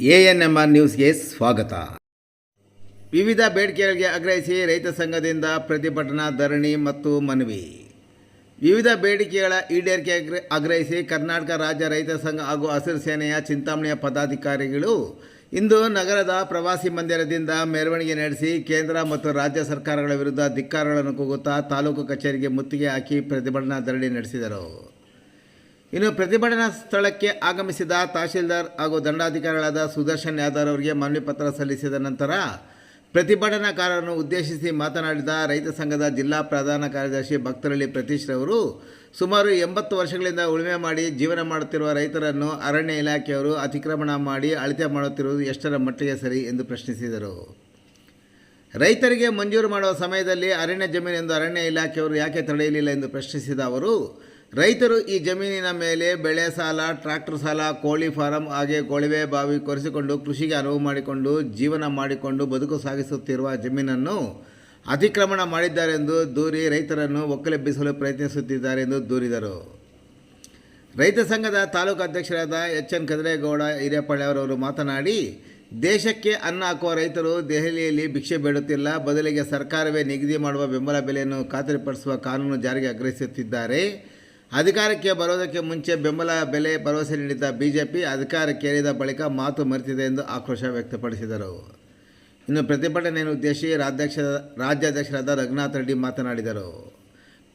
ANMR ನ್ಯೂಸ್ಗೆ ಸ್ವಾಗತ. ವಿವಿಧ ಬೇಡಿಕೆಗಳಿಗೆ ಆಗ್ರಹಿಸಿ ರೈತ ಸಂಘದಿಂದ ಪ್ರತಿಭಟನಾ ಧರಣಿ ಮತ್ತು ಮನವಿ. ವಿವಿಧ ಬೇಡಿಕೆಗಳ ಈಡೇರಿಕೆ ಆಗ್ರ- ಆಗ್ರಹಿಸಿ ಕರ್ನಾಟಕ ರಾಜ್ಯ ರೈತ ಸಂಘ ಹಾಗೂ ಹಸಿರು ಸೇನೆಯ ಚಿಂತಾಮಣಿಯ ಪದಾಧಿಕಾರಿಗಳು ಇಂದು ನಗರದ ಪ್ರವಾಸಿ ಮಂದಿರದಿಂದ ಮೆರವಣಿಗೆ ನಡೆಸಿ ಕೇಂದ್ರ ಮತ್ತು ರಾಜ್ಯ ಸರ್ಕಾರಗಳ ವಿರುದ್ಧ ಧಿಕ್ಕಾರಗಳನ್ನು ಕೂಗುತ್ತಾ ತಾಲೂಕು ಕಚೇರಿಗೆ ಮುತ್ತಿಗೆ ಹಾಕಿ ಪ್ರತಿಭಟನಾ ಧರಣಿ ನಡೆಸಿದರು. ಇನ್ನು ಪ್ರತಿಭಟನಾ ಸ್ಥಳಕ್ಕೆ ಆಗಮಿಸಿದ ತಹಶೀಲ್ದಾರ್ ಹಾಗೂ ದಂಡಾಧಿಕಾರಿಗಳಾದ ಸುದರ್ಶನ್ ಯಾದವ್ ಅವರಿಗೆ ಮನವಿ ಪತ್ರ ಸಲ್ಲಿಸಿದ ನಂತರ ಪ್ರತಿಭಟನಾಕಾರರನ್ನು ಉದ್ದೇಶಿಸಿ ಮಾತನಾಡಿದ ರೈತ ಸಂಘದ ಜಿಲ್ಲಾ ಪ್ರಧಾನ ಕಾರ್ಯದರ್ಶಿ ಭಕ್ತರಳ್ಳಿ ಪ್ರತೀಶ್ ರವರು, ಸುಮಾರು ಎಂಬತ್ತು ವರ್ಷಗಳಿಂದ ಉಳುಮೆ ಮಾಡಿ ಜೀವನ ಮಾಡುತ್ತಿರುವ ರೈತರನ್ನು ಅರಣ್ಯ ಇಲಾಖೆಯವರು ಅತಿಕ್ರಮಣ ಮಾಡಿ ಅಳತೆ ಮಾಡುತ್ತಿರುವುದು ಎಷ್ಟರ ಮಟ್ಟಿಗೆ ಸರಿ ಎಂದು ಪ್ರಶ್ನಿಸಿದರು. ರೈತರಿಗೆ ಮಂಜೂರು ಮಾಡುವ ಸಮಯದಲ್ಲಿ ಅರಣ್ಯ ಜಮೀನೆಂದು ಅರಣ್ಯ ಇಲಾಖೆಯವರು ಯಾಕೆ ತಡೆಯಲಿಲ್ಲ ಎಂದು ಪ್ರಶ್ನಿಸಿದ ಅವರು ರೈತರು ಈ ಜಮೀನಿನ ಮೇಲೆ ಬೆಳೆ ಸಾಲ ಟ್ರಾಕ್ಟರ್ ಸಾಲ, ಕೋಳಿ ಫಾರಂ ಹಾಗೆ ಕೊಳವೆ ಬಾವಿ ಕೊರೆಸಿಕೊಂಡು ಕೃಷಿಗೆ ಅನುವು ಮಾಡಿಕೊಂಡು ಜೀವನ ಮಾಡಿಕೊಂಡು ಬದುಕು ಸಾಗಿಸುತ್ತಿರುವ ಜಮೀನನ್ನು ಅತಿಕ್ರಮಣ ಮಾಡಿದ್ದಾರೆಂದು ದೂರಿ ರೈತರನ್ನು ಒಕ್ಕಲೆಬ್ಬಿಸಲು ಪ್ರಯತ್ನಿಸುತ್ತಿದ್ದಾರೆ ಎಂದು ದೂರಿದರು. ರೈತ ಸಂಘದ ತಾಲೂಕು ಅಧ್ಯಕ್ಷರಾದ ಎಚ್ ಎನ್ ಕದರೇಗೌಡ ಹಿರೇಪಳ್ಳಿಯವರವರು ಮಾತನಾಡಿ, ದೇಶಕ್ಕೆ ಅನ್ನ ಹಾಕುವ ರೈತರು ದೆಹಲಿಯಲ್ಲಿ ಭಿಕ್ಷೆ ಬೇಡುತ್ತಿಲ್ಲ, ಬದಲಿಗೆ ಸರ್ಕಾರವೇ ನಿಗದಿ ಮಾಡುವ ಬೆಂಬಲ ಬೆಲೆಯನ್ನು ಖಾತರಿಪಡಿಸುವ ಕಾನೂನು ಜಾರಿಗೆ ಆಗ್ರಹಿಸುತ್ತಿದ್ದಾರೆ. ಅಧಿಕಾರಕ್ಕೆ ಬರೋದಕ್ಕೆ ಮುಂಚೆ ಬೆಂಬಲ ಬೆಲೆ ಭರವಸೆ ನೀಡಿದ್ದ ಬಿಜೆಪಿ ಅಧಿಕಾರಕ್ಕೇರಿದ ಬಳಿಕ ಮಾತು ಮರೆತಿದೆ ಎಂದು ಆಕ್ರೋಶ ವ್ಯಕ್ತಪಡಿಸಿದರು. ಇನ್ನು ಪ್ರತಿಭಟನೆಯನ್ನು ಉದ್ದೇಶಿ ರಾಜ್ಯಾಧ್ಯಕ್ಷ ರಾಜ್ಯಾಧ್ಯಕ್ಷರಾದ ರಘುನಾಥ್ ರೆಡ್ಡಿ ಮಾತನಾಡಿದರು.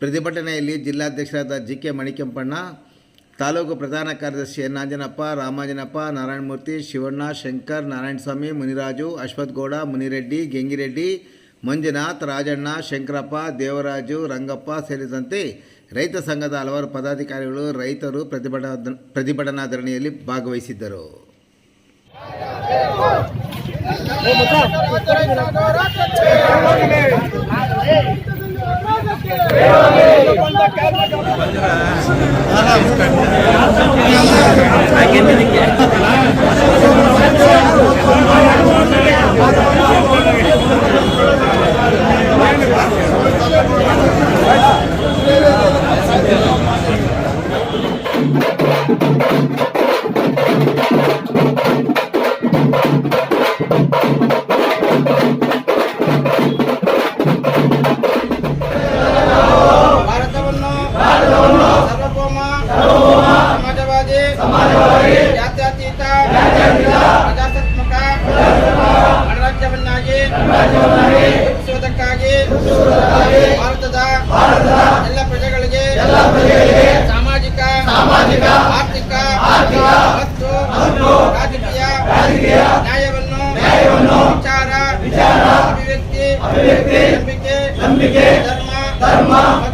ಪ್ರತಿಭಟನೆಯಲ್ಲಿ ಜಿಲ್ಲಾಧ್ಯಕ್ಷರಾದ ಜಿ ಕೆ ಮಣಿಕೆಂಪಣ್ಣ, ತಾಲೂಕು ಪ್ರಧಾನ ಕಾರ್ಯದರ್ಶಿ ಎನ್ ಆಂಜನಪ್ಪ, ರಾಮಾಂಜನಪ್ಪ, ನಾರಾಯಣಮೂರ್ತಿ, ಶಿವಣ್ಣ, ಶಂಕರ್, ನಾರಾಯಣಸ್ವಾಮಿ, ಮುನಿರಾಜು, ಅಶ್ವಥ್ ಗೌಡ, ಮುನಿರೆಡ್ಡಿ, ಗೆಂಗಿರೆಡ್ಡಿ, ಮಂಜುನಾಥ್, ರಾಜಣ್ಣ, ಶಂಕರಪ್ಪ, ದೇವರಾಜು, ರಂಗಪ್ಪ ಸೇರಿದಂತೆ ರೈತ ಸಂಘದ ಹಲವಾರು ಪದಾಧಿಕಾರಿಗಳು ರೈತರು ಪ್ರತಿಭಟನಾ ಪ್ರತಿಭಟನಾ ಧರಣಿಯಲ್ಲಿ ಭಾಗವಹಿಸಿದ್ದರು. ಧರ್ಮ ಮತ್ತು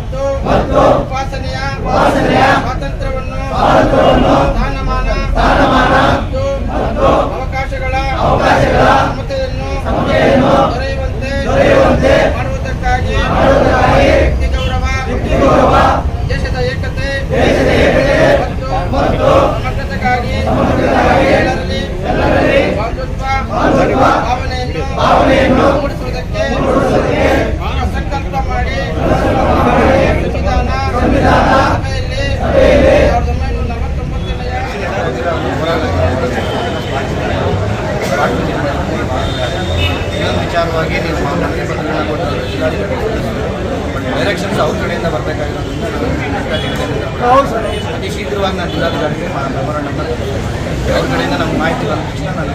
ಡೈರೆಕ್ಷನ್ಸ್ ಅವ್ರ ಕಡೆಯಿಂದ ಬರಬೇಕಾಗಿರೋದ್ರಿಂದ ಅತಿ ಶೀಘ್ರವಾಗಿ ನಾನು ಜಿಲ್ಲಾಧಿಕಾರಿಗೆ ಮೆಮೊರಂಡಮ್ ಅವ್ರ ಕಡೆಯಿಂದ ನಮ್ಗೆ ಮಾಹಿತಿ ಬಂದ ತಕ್ಷಣ ನಾನು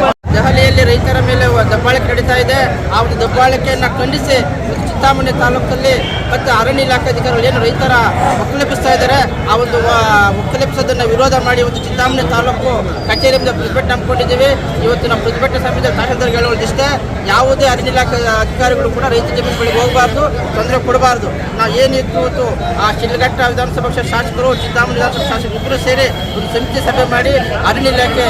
ಜಿಲ್ಲಾಧಿಕಾರಿ ದೆಹಲಿಯಲ್ಲಿ ರೈತರ ಮೇಲೆ ದಬ್ಬಾಳಿಕೆ ನಡೀತಾ ಇದೆ. ಆ ಒಂದು ದಬ್ಬಾಳಿಕೆಯನ್ನು ಖಂಡಿಸಿ ಚಿತ್ತಾಮಣಿ ತಾಲೂಕಲ್ಲಿ ಮತ್ತು ಅರಣ್ಯ ಇಲಾಖೆ ಅಧಿಕಾರಿಗಳು ಏನು ರೈತರ ಒಕ್ಕಲೆಪಿಸ್ತಾ ಇದ್ದಾರೆ, ಆ ಒಂದು ಒಕ್ಕಲೆಪಿಸೋದನ್ನು ವಿರೋಧ ಮಾಡಿ ಒಂದು ಚಿತ್ತಾಮಣಿ ತಾಲೂಕು ಕಚೇರಿಯಿಂದ ಪ್ರತಿಭಟನೆ ಹಮ್ಮಿಕೊಂಡಿದ್ದೀವಿ. ಇವತ್ತು ನಾವು ಪ್ರತಿಭಟನೆ ಸಮಿತಿ ತಹಶೀಲ್ದಾರ್ ಹೇಳುವುದಿಷ್ಟೇ ಯಾವುದೇ ಅರಣ್ಯ ಇಲಾಖೆ ಅಧಿಕಾರಿಗಳು ಕೂಡ ರೈತ ಜಮೀನುಗಳಿಗೆ ಹೋಗಬಾರ್ದು, ತೊಂದರೆ ಕೊಡಬಾರ್ದು. ನಾವು ಏನಿತ್ತು ಇವತ್ತು, ಆ ಶಿಲ್ಘಟ್ಟ ವಿಧಾನಸಭಾ ಕ್ಷೇತ್ರ ಶಾಸಕರು ಚಿತ್ತಾಮಣಿ ವಿಧಾನಸಭಾ ಶಾಸಕರು ಇಬ್ಬರು ಸೇರಿ ಒಂದು ಸಮಿತಿ ಸಭೆ ಮಾಡಿ ಅರಣ್ಯ ಇಲಾಖೆ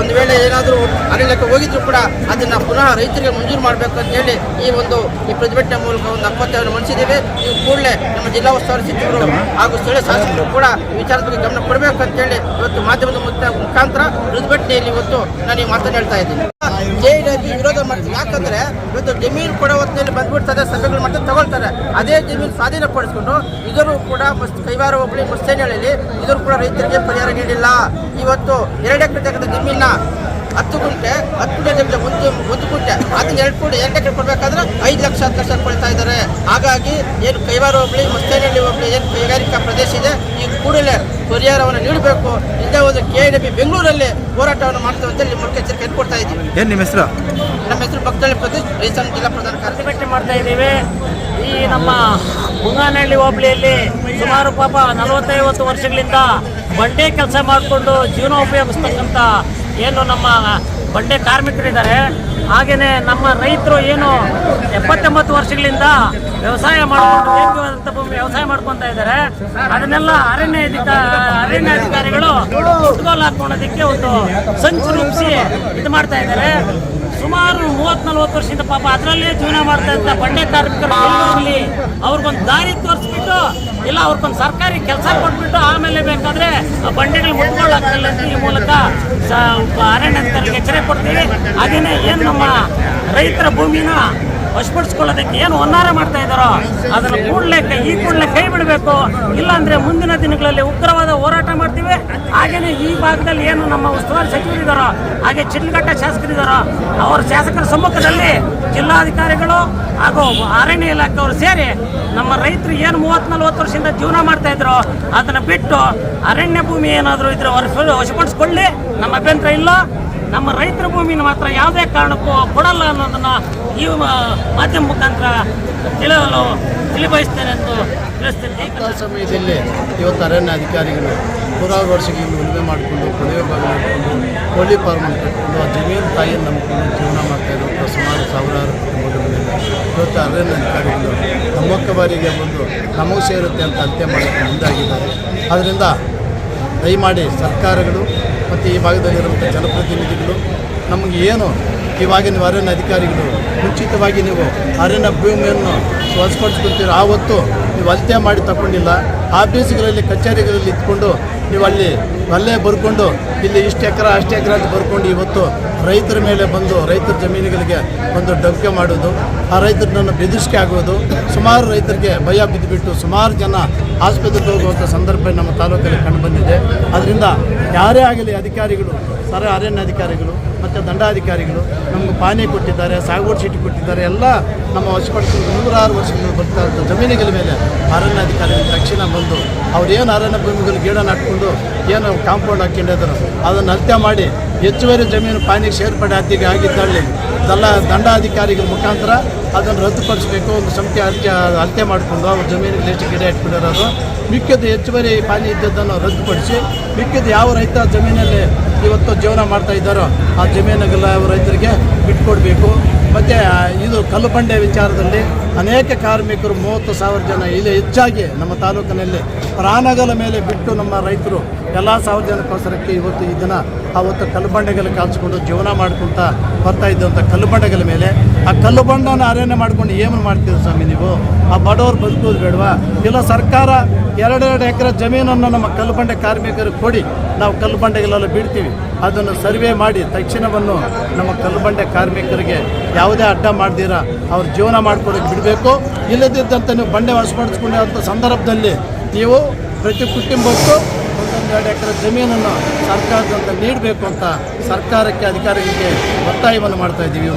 ಒಂದು ವೇಳೆ ಏನಾದರೂ ಅರಣ್ಯ ಇಲಾಖೆ ಹೋಗಿದ್ರು ಕೂಡ ಅದನ್ನ ಪುನಃ ರೈತರಿಗೆ ಮಂಜೂರು ಮಾಡಬೇಕು ಅಂತ ಹೇಳಿ ಈ ಒಂದು ಈ ಪ್ರತಿಭಟನೆ ಮೂಲಕ ಒಂದು ಅಪ್ಪತ್ತನ್ನು ಮಂಡಿಸಿದ್ದೇವೆ ನೀವು ಕೂಡಲೇ ನಮ್ಮ ಜಿಲ್ಲಾ ಉಸ್ತುವಾರಿ ಸಚಿವರು ಹಾಗೂ ಸ್ಥಳೀಯ ಶಾಸಕರು ಕೂಡ ಈ ವಿಚಾರದ ಬಗ್ಗೆ ಗಮನ ಕೊಡಬೇಕು ಅಂತೇಳಿ ಇವತ್ತು ಮಾಧ್ಯಮದ ಮುಖಾಂತರ ಪ್ರತಿಭಟನೆಯಲ್ಲಿ ಇವತ್ತು ನಾನು ಈ ಮಾತನ್ನು ಹೇಳ್ತಾ ಇದ್ದೀನಿ. ಜೆಡಿಪಿ ವಿರೋಧ ಮಾಡ್ತೀನಿ ಯಾಕಂದ್ರೆ ಇವತ್ತು ಜಮೀನು ಕೊಡೋ ಹೊತ್ತಿನಲ್ಲಿ ಬಂದ್ಬಿಡ್ತಾರೆ ಸಭೆಗಳು ಮತ್ತೆ ತಗೊಳ್ತಾರೆ. ಅದೇ ಜಮೀನು ಸ್ವಾಧೀನಪಡಿಸ್ಕೊಂಡು ಇದರು ಕೂಡ ಕೈವಾರ ಹೋಬಳಿ ಹೇಳಿ ಇದ್ರೂ ಕೂಡ ರೈತರಿಗೆ ಪರಿಹಾರ ನೀಡಿಲ್ಲ. ಇವತ್ತು ಎರಡು ಎಕರೆ ತಕ್ಕಂಥ ಜಮೀನ ಹತ್ತು ಗುಂಟೆ ಹತ್ತು ಗುಂಟೆ ಒಂದು ಒಂದು ಗುಂಟೆ ಅದನ್ನ ಎರಡು ಕೋಟಿ ಎರಡು ಎಕರೆ ಕೊಡಬೇಕಾದ್ರೆ ಐದು ಲಕ್ಷ ಹತ್ತು ಲಕ್ಷ ಕೊಡ್ತಾ ಇದ್ದಾರೆ. ಹಾಗಾಗಿ ಏನು ಕೈವಾರ ಹೋಬಳಿ ಮುಸ್ತೇನಹಳ್ಳಿ ಹೋಬಳಿ ಏನು ಕೈಗಾರಿಕಾ ಪ್ರದೇಶ ಇದೆ ಈ ಕೂಡಲೇ ಪರಿಹಾರವನ್ನು ನೀಡಬೇಕು. ಹಿಂದೆ ಒಂದು ಕೆ ಡಿ ಬಿ ಬೆಂಗಳೂರಲ್ಲಿ ಹೋರಾಟವನ್ನು ಮಾಡ್ತೇವೆ ಅಂತ ಇಲ್ಲಿ ಮುಖ್ಯ ಎಚ್ಚರಿಕೆ ಕೊಡ್ತಾ ಇದ್ದೀವಿ. ಏನು ನಿಮ್ಮ ಹೆಸರು? ನಮ್ಮ ಹೆಸರು ಭಕ್ತಳ್ಳಿ ಪ್ರದೇಶ್ ರೈತನ ಜಿಲ್ಲಾ ಪ್ರಧಾನ ಕಾರ್ಯದರ್ಶಿ. ಪ್ರತಿಭಟನೆ ಮಾಡ್ತಾ ಇದ್ದೀವಿ. ಈ ನಮ್ಮ ಮುಂಗಾನಹಳ್ಳಿ ಹೋಬಳಿಯಲ್ಲಿ ಸುಮಾರು ಪಾಪ ನಲವತ್ತೈವತ್ತು ವರ್ಷಗಳಿಂದ ಬಂಡೆ ಕೆಲಸ ಮಾಡಿಕೊಂಡು ಜೀವನ ಉಪಯೋಗಿಸ್ತಕ್ಕಂಥ ಏನು ನಮ್ಮ ಬಂಡೆ ಕಾರ್ಮಿಕರಿದ್ದಾರೆ. ಹಾಗೆಯೇ ನಮ್ಮ ರೈತರು ಏನು ಎಪ್ಪತ್ತೆಂಬತ್ತು ವರ್ಷಗಳಿಂದ ವ್ಯವಸಾಯ ಮಾಡಿಕೊಂಡು ವ್ಯವಸಾಯ ಮಾಡ್ಕೊತಾ ಇದ್ದಾರೆ. ಅದನ್ನೆಲ್ಲ ಅರಣ್ಯ ಅರಣ್ಯ ಅಧಿಕಾರಿಗಳು ಫುಟ್ಬಾಲ್ ಹಾಕೊಳ್ಳೋದಕ್ಕೆ ಒಂದು ಸಂಚು ರೂಪಿಸಿ ಇದು ಮಾಡ್ತಾ ಇದ್ದಾರೆ. ಸುಮಾರು ಮೂವತ್ ನಲ್ವತ್ತು ವರ್ಷದಿಂದ ಪಾಪ ಅದರಲ್ಲೇ ಜೀವನ ಮಾಡ್ತಾ ಇದ್ದ ಬಂಡೆ ಕಾರ್ಮಿಕರು ಅವ್ರಿಗೊಂದು ದಾರಿ ತೋರಿಸ್ಬಿಟ್ಟು ಇಲ್ಲ, ಅವ್ರಿಗೊಂದು ಸರ್ಕಾರಿ ಕೆಲಸ ಕೊಟ್ಬಿಟ್ಟು ಆಮೇಲೆ ಬೇಕಾದ್ರೆ ಬಂಡೆಗಳು ಮುಟ್ಕೊಳ್ಳಾಗ್ತಿಲ್ಲ ಅಂತ ಈ ಮೂಲಕ ಅರಣ್ಯ ಎಚ್ಚರಿಕೆ ಕೊಡ್ತೀವಿ. ಅದನ್ನೇ ಏನು ನಮ್ಮ ರೈತರ ಭೂಮಿನ ವಶಪಡಿಸ್ಕೊಳ್ಳೋದಕ್ಕೆ ಏನು ಹೊನ್ನಾರ ಮಾಡ್ತಾ ಇದ್ದಾರೋ ಅದನ್ನು ಕೂಡಲೇ ಈ ಕೂಡಲೇ ಕೈ ಬಿಡಬೇಕು. ಇಲ್ಲಾಂದ್ರೆ ಮುಂದಿನ ದಿನಗಳಲ್ಲಿ ಉಗ್ರವಾದ ಹೋರಾಟ ಮಾಡ್ತೀವಿ. ಹಾಗೇನೆ ಈ ಭಾಗದಲ್ಲಿ ಏನು ನಮ್ಮ ಉಸ್ತುವಾರಿ ಸಚಿವರಿದ್ದಾರೋ ಹಾಗೆ ಚಿಲ್ಘಟ್ಟ ಶಾಸಕರಿದ್ದಾರೋ ಅವರ ಶಾಸಕರ ಸಮ್ಮುಖದಲ್ಲಿ ಜಿಲ್ಲಾಧಿಕಾರಿಗಳು ಹಾಗೂ ಅರಣ್ಯ ಇಲಾಖೆಯವರು ಸೇರಿ ನಮ್ಮ ರೈತರು ಏನು ಮೂವತ್ತ್ ನಲ್ವತ್ತು ವರ್ಷದಿಂದ ಜೀವನ ಮಾಡ್ತಾ ಇದ್ರು, ಅದನ್ನು ಬಿಟ್ಟು ಅರಣ್ಯ ಭೂಮಿ ಏನಾದರೂ ಇದ್ರೆ ವಶ ವಶಪಡಿಸ್ಕೊಳ್ಳಿ. ನಮ್ಮ ಅಭ್ಯಂತರ ಇಲ್ಲ. ನಮ್ಮ ರೈತರ ಭೂಮಿನ ಮಾತ್ರ ಯಾವುದೇ ಕಾರಣಕ್ಕೂ ಕೊಡಲ್ಲ ಅನ್ನೋದನ್ನು ಈ ಮಾಧ್ಯಮ ಮುಖಾಂತರ ತಿಳಿಯಲು ತಿಳಿಬಯಸ್ತೇನೆ ಎಂದು ತಿಳಿಸ್ತೀನಿ. ಸಮಯದಲ್ಲಿ ಇವತ್ತು ಅರಣ್ಯ ಅಧಿಕಾರಿಗಳು ನೂರಾರು ವರ್ಷಗಳಿಂದ ಉಳುಮೆ ಮಾಡಿಕೊಂಡು ಕೊಳವೆ ಭಾಗ ಮಾಡಿಕೊಂಡು ಕೋಳಿ ಫಾರ್ಮ್ ಕಟ್ಟಿಕೊಂಡು ಆ ಜಮೀನು ತಾಯಿಯನ್ನು ನಂಬಿಕೊಂಡು ಜೀವನ ಮಾಡ್ತಾ ಇರುವಂಥ ಸುಮಾರು ಸಾವಿರಾರು ಕುಟುಂಬಗಳಿಂದ ಇವತ್ತು ಅರಣ್ಯ ಅಧಿಕಾರಿಗಳು ನಮ್ಮಕ್ಕ ಬಾರಿಗೆ ಬಂದು ನಮಗೂ ಸೇರುತ್ತೆ ಅಂತ ಅಂತ್ಯ ಮಾಡೋಕ್ಕೆ ಮುಂದಾಗಿದ್ದಾರೆ. ಆದ್ದರಿಂದ ದಯಮಾಡಿ ಸರ್ಕಾರಗಳು ಮತ್ತು ಈ ಭಾಗದಲ್ಲಿರುವಂಥ ಜನಪ್ರತಿನಿಧಿಗಳು, ನಮಗೆ ಏನು ಇವಾಗ ನೀವು ಅರಣ್ಯ ಅಧಿಕಾರಿಗಳು, ಮುಂಚಿತವಾಗಿ ನೀವು ಅರಣ್ಯ ಭೂಮಿಯನ್ನು ಸ್ವಸ್ಪಡಿಸ್ಕೊಳ್ತೀರ ಆವತ್ತು ನೀವು ಅಳತೆ ಮಾಡಿ ತಗೊಂಡಿಲ್ಲ ಆಫೀಸ್ಗಳಲ್ಲಿ, ಕಚೇರಿಗಳಲ್ಲಿ ಇದ್ಕೊಂಡು ನೀವು ಅಲ್ಲಿ ಅಲ್ಲೇ ಬರ್ಕೊಂಡು, ಇಲ್ಲಿ ಇಷ್ಟು ಎಕರೆ, ಅಷ್ಟು ಎಕರೆ ಅಂತ ಬರ್ಕೊಂಡು ಇವತ್ತು ರೈತರ ಮೇಲೆ ಬಂದು, ರೈತರ ಜಮೀನುಗಳಿಗೆ ಒಂದು ಡಬ್ಕೆ ಮಾಡೋದು ಆ ರೈತರನ್ನ ಬೆದರಿಸಿಕೆ ಆಗೋದು ಸುಮಾರು ರೈತರಿಗೆ ಭಯ ಬಿದ್ದುಬಿಟ್ಟು, ಸುಮಾರು ಜನ ಆಸ್ಪತ್ರೆಗೆ ಹೋಗುವಂಥ ಸಂದರ್ಭ ನಮ್ಮ ತಾಲೂಕಲ್ಲಿ ಕಂಡುಬಂದಿದೆ ಅದರಿಂದ ಯಾರೇ ಆಗಲಿ ಅಧಿಕಾರಿಗಳು, ಸರ ಅರಣ್ಯ ಅಧಿಕಾರಿಗಳು ಮತ್ತು ದಂಡಾಧಿಕಾರಿಗಳು ನಮಗೆ ಪಾನಿ ಕೊಟ್ಟಿದ್ದಾರೆ ಸಾಗುವಳಿ ಚೀಟಿ ಕೊಟ್ಟಿದ್ದಾರೆ, ಎಲ್ಲ ನಮ್ಮ ವಶಪಡಿಸಿ ನೂರಾರು ವರ್ಷಗಳು ಬರ್ತಾ ಇದ್ದ ಜಮೀನುಗಳ ಮೇಲೆ ಅರಣ್ಯ ಅಧಿಕಾರಿಗಳು ತಕ್ಷಣ ಬಂದು ಅವ್ರೇನು ಅರಣ್ಯ ಭೂಮಿಗಳು ಗಿಡ ನಾಟ್ಕೊಂಡು ಏನು ಕಾಂಪೌಂಡ್ ಹಾಕೊಂಡಿದ್ರು ಅದನ್ನು ಹತ್ಯೆ ಮಾಡಿ ಹೆಚ್ಚುವರಿ ಜಮೀನು ಪಾನಿಗೆ ಸೇರ್ಪಡೆ ಹತ್ತಿಗೆ ಆಗಿದ್ದಲ್ಲಿ ಎಲ್ಲ ದಂಡಾಧಿಕಾರಿಗಳ ಮುಖಾಂತರ ಅದನ್ನು ರದ್ದುಪಡಿಸಬೇಕು, ಒಂದು ಸಂಖ್ಯೆ ಅರ್ಥ ಅಳತೆ ಮಾಡಿಕೊಂಡು ಅವ್ರ ಜಮೀನಿಗೆ ಎಷ್ಟು ಗಿಡ ಇಟ್ಕೊಂಡಿರೋದು ಮಿಕ್ಕದ್ದು ಹೆಚ್ಚುವರಿ ಪಾನಿ ಇದ್ದದ್ದನ್ನು ರದ್ದುಪಡಿಸಿ, ಮಿಕ್ಕಿದ್ದು ಯಾವ ರೈತ ಜಮೀನಲ್ಲಿ ಇವತ್ತು ಜೀವನ ಮಾಡ್ತಾ ಇದ್ದಾರೋ ಆ ಜಮೀನುಗಳ ರೈತರಿಗೆ ಬಿಟ್ಟುಕೊಡಬೇಕು ಮತ್ತು ಇದು ಕಲ್ಲು ಬಂಡೆ ವಿಚಾರದಲ್ಲಿ ಅನೇಕ ಕಾರ್ಮಿಕರು ಮೂವತ್ತು ಸಾವಿರ ಜನ ಇಲ್ಲಿ ಹೆಚ್ಚಾಗಿ ನಮ್ಮ ತಾಲೂಕಿನಲ್ಲಿ ಪ್ರಾಣಗಳ ಮೇಲೆ ಬಿಟ್ಟು ನಮ್ಮ ರೈತರು ಎಲ್ಲ ಸಾವಿರ ಜನಕ್ಕೋಸ್ಕರಕ್ಕೆ ಇವತ್ತು ಈ ದಿನ ಆವತ್ತು ಕಲ್ಲುಬಂಡೆಗಳು ಕಾಲ್ಸ್ಕೊಂಡು ಜೀವನ ಮಾಡ್ಕೊಳ್ತಾ ಬರ್ತಾ ಇದ್ದಂಥ ಕಲ್ಲುಬಂಡೆಗಳ ಮೇಲೆ. ಆ ಕಲ್ಲುಬಂಡನ ಅರಣ್ಯ ಮಾಡ್ಕೊಂಡು ಏನು ಮಾಡ್ತೀವಿ ಸ್ವಾಮಿ ನೀವು? ಆ ಬಡವರು ಬದುಕೋದು ಬೇಡವಾ? ಇಲ್ಲ ಸರ್ಕಾರ ಎರಡೆರಡು ಎಕರೆ ಜಮೀನನ್ನು ನಮ್ಮ ಕಲ್ಲುಬಂಡೆ ಕಾರ್ಮಿಕರಿಗೆ ಕೊಡಿ, ನಾವು ಕಲ್ಲುಬಂಡೆಗಳೆಲ್ಲ ಬಿಡ್ತೀವಿ. ಅದನ್ನು ಸರ್ವೆ ಮಾಡಿ ತಕ್ಷಣವನ್ನು ನಮ್ಮ ಕಲ್ಲುಬಂಡೆ ಕಾರ್ಮಿಕರಿಗೆ ಯಾವುದೇ ಅಡ್ಡ ಮಾಡ್ದಿರ, ಅವ್ರ ಜೀವನ ಮಾಡ್ಕೊಡೋಕೆ ಬಿಡಬೇಕು ಇಲ್ಲದಿದ್ದಂಥ ನೀವು ಬಂಡೆ ವಶಪಡಿಸ್ಕೊಂಡಂಥ ಸಂದರ್ಭದಲ್ಲಿ ನೀವು ಪ್ರತಿ ಕುಟುಂಬಕ್ಕೂ ಒಂದೊಂದು ಎರಡು ಎಕರೆ ಜಮೀನನ್ನು ಸರ್ಕಾರದಂತ ನೀಡಬೇಕು ಅಂತ ಸರ್ಕಾರಕ್ಕೆ ಅಧಿಕಾರಿಗಳಿಗೆ ಒತ್ತಾಯವನ್ನು ಮಾಡ್ತಾ ಇದ್ದೀವಿ.